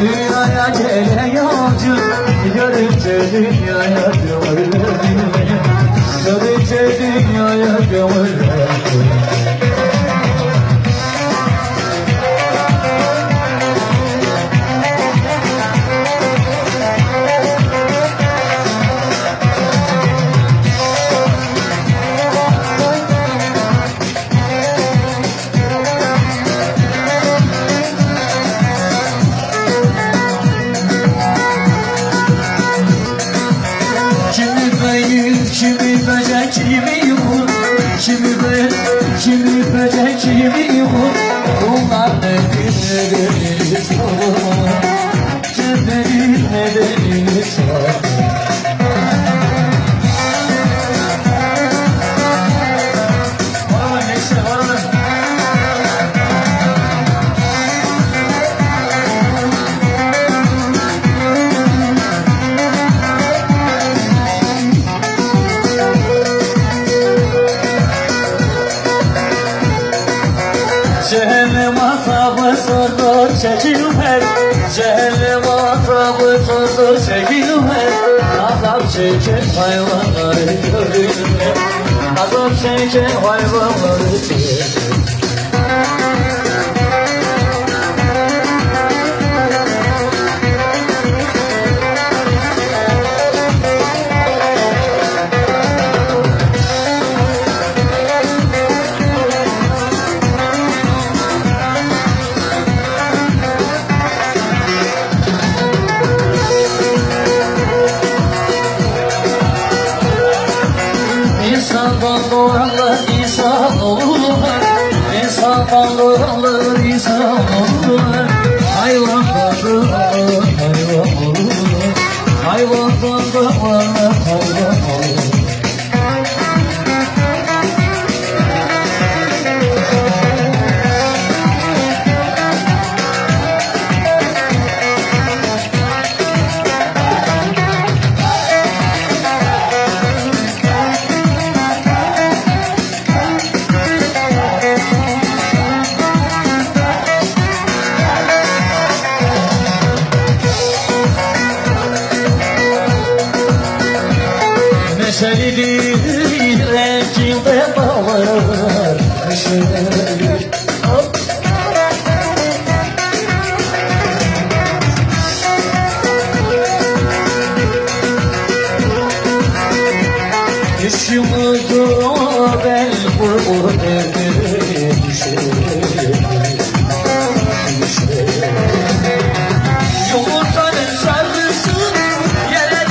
dünyaya gelen yolcu Görünce dünyaya gömülür. Görünce dünyaya gömülür kimi böcek, kimi yumur Bunlar nedir, nedir, sorma Nedir, nedir, sorma Cehennem azabı sordur çekilmez. Cehennem azabı sordur çekilmez. Azap çeken hayvanları görülmez Azap çeken hayvanları görülmez Doğanlar insan olurlar. İnsandan doğanlar insan Hayvandan doğanlar Neşelidir içimde bağlar Neşelidir İşimiz o ben derdi düşürür